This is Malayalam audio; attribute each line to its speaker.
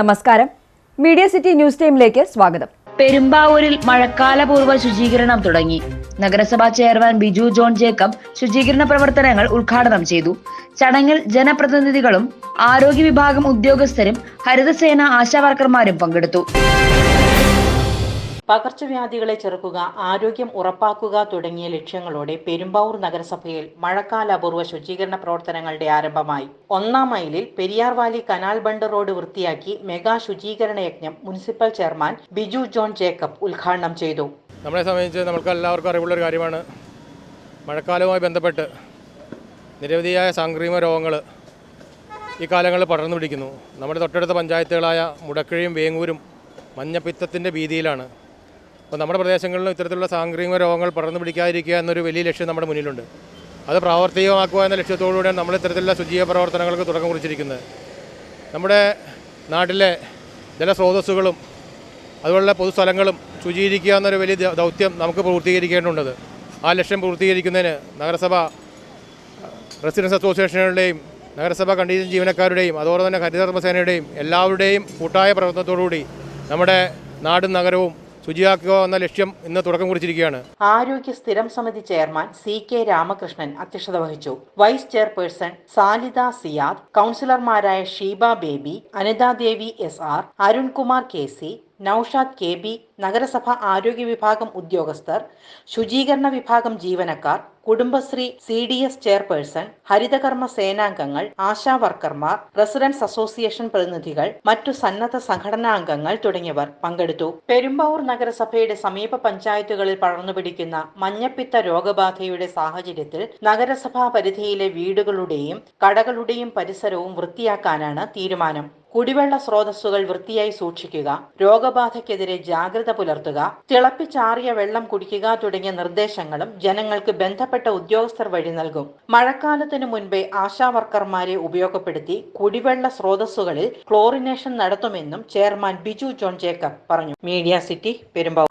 Speaker 1: നമസ്കാരം. മീഡിയ സിറ്റി ന്യൂസ് ടൈമിലേക്ക് സ്വാഗതം.
Speaker 2: പെരുമ്പാവൂരിൽ മഴക്കാലപൂർവ ശുചീകരണം തുടങ്ങി. നഗരസഭാ ചെയർമാൻ ബിജു ജോൺ ജേക്കബ് ശുചീകരണ പ്രവർത്തനങ്ങൾ ഉദ്ഘാടനം ചെയ്തു. ചടങ്ങിൽ ജനപ്രതിനിധികളും ആരോഗ്യ വിഭാഗം ഉദ്യോഗസ്ഥരും ഹരിതസേന ആശാവർക്കർമാരും പങ്കെടുത്തു.
Speaker 3: പകർച്ചവ്യാധികളെ ചെറുക്കുക ആരോഗ്യം ഉറപ്പാക്കുക തുടങ്ങിയ ലക്ഷ്യങ്ങളോടെ പെരുമ്പാവൂർ നഗരസഭയിൽ മഴക്കാല അപൂർവ ശുചീകരണ പ്രവർത്തനങ്ങളുടെ ആരംഭമായി. ഒന്നാം മൈലിൽ Periyar valley canal bund road വൃത്തിയാക്കി മെഗാ ശുചീകരണ യജ്ഞം municipal chairman Biju John Jacob ഉദ്ഘാടനം ചെയ്തു.
Speaker 4: നമ്മളെ സംബന്ധിച്ച് നമുക്ക് എല്ലാവർക്കും അറിവുള്ള ഒരു കാര്യമാണ്. മഴക്കാലവുമായി ബന്ധപ്പെട്ട് നിരവധിയായ സാംക്രമിക രോഗങ്ങൾ ഈ കാലങ്ങളിൽ പടർന്നു പിടിക്കുന്നു. നമ്മുടെ തൊട്ടടുത്ത പഞ്ചായത്തുകളായ മുടക്കിഴിയും വേങ്ങൂരും മഞ്ഞപ്പിത്തത്തിന്റെ ഭീതിയിലാണ്. അപ്പോൾ നമ്മുടെ പ്രദേശങ്ങളിലും ഇത്തരത്തിലുള്ള സാംക്രമിക രോഗങ്ങൾ പടർന്നു പിടിക്കാതിരിക്കുക എന്നൊരു വലിയ ലക്ഷ്യം നമ്മുടെ മുന്നിലുണ്ട്. അത് പ്രാവർത്തികമാക്കുക എന്ന ലക്ഷ്യത്തോടുകൂടിയാണ് നമ്മൾ ഇത്തരത്തിലുള്ള ശുചീയ പ്രവർത്തനങ്ങൾക്ക് തുടക്കം കുറിച്ചിരിക്കുന്നത്. നമ്മുടെ നാട്ടിലെ ജലസ്രോതസ്സുകളും അതുപോലുള്ള പൊതുസ്ഥലങ്ങളും ശുചീകരിക്കുക എന്നൊരു വലിയ ദൗത്യം നമുക്ക് പൂർത്തീകരിക്കേണ്ടതുണ്ട്. ആ ലക്ഷ്യം പൂർത്തീകരിക്കുന്നതിന് നഗരസഭ റെസിഡൻസ് അസോസിയേഷനുകളുടെയും നഗരസഭ കണ്ടീഷൻ ജീവനക്കാരുടെയും അതുപോലെ തന്നെ ഹരിതകർമ്മസേനയുടെയും എല്ലാവരുടെയും കൂട്ടായ പ്രവർത്തനത്തോടുകൂടി നമ്മുടെ നാടും നഗരവും ശുചിയാക്കുക എന്ന ലക്ഷ്യം ഇന്ന് തുടക്കം കുറിച്ചിരിക്കുകയാണ്.
Speaker 3: ആരോഗ്യ സ്ഥിരം സമിതി ചെയർമാൻ സി കെ രാമകൃഷ്ണൻ അധ്യക്ഷത വഹിച്ചു. വൈസ് ചെയർപേഴ്സൺ സാലിദ സിയാദ് കൗൺസിലർമാരായ Sheeba Baby Anithadevi S R Arunkumar K C Noushad K B നഗരസഭ ആരോഗ്യ വിഭാഗം ഉദ്യോഗസ്ഥർ ശുചീകരണ വിഭാഗം ജീവനക്കാർ Kudumbashree C D S chairperson ഹരിതകർമ്മ സേനാംഗങ്ങൾ ആശാ വർക്കർമാർ റെസിഡൻസ് അസോസിയേഷൻ പ്രതിനിധികൾ മറ്റു സന്നദ്ധ സംഘടനാംഗങ്ങൾ തുടങ്ങിയവർ പങ്കെടുത്തു. പെരുമ്പാവൂർ നഗരസഭയുടെ സമീപ പഞ്ചായത്തുകളിൽ പടർന്നുപിടിക്കുന്ന മഞ്ഞപ്പിത്ത രോഗബാധയുടെ സാഹചര്യത്തിൽ നഗരസഭാ പരിധിയിലെ വീടുകളുടെയും കടകളുടെയും പരിസരവും വൃത്തിയാക്കാനാണ് തീരുമാനം. കുടിവെള്ള സ്രോതസ്സുകൾ വൃത്തിയായി സൂക്ഷിക്കുക രോഗബാധയ്ക്കെതിരെ ജാഗ്രത പുലർത്തുക തിളപ്പിച്ചാറിയ വെള്ളം കുടിക്കുക തുടങ്ങിയ നിർദ്ദേശങ്ങളും ജനങ്ങൾക്ക് ബന്ധപ്പെട്ട ഉദ്യോഗസ്ഥർ വഴി നൽകും. മഴക്കാലത്തിനു മുൻപേ ആശാവർക്കർമാരെ ഉപയോഗപ്പെടുത്തി കുടിവെള്ള സ്രോതസ്സുകളിൽ ക്ലോറിനേഷൻ നടത്തുമെന്നും ചെയർമാൻ ബിജു ജോൺ ജേക്കബ് പറഞ്ഞു. Media city Perumbavoor.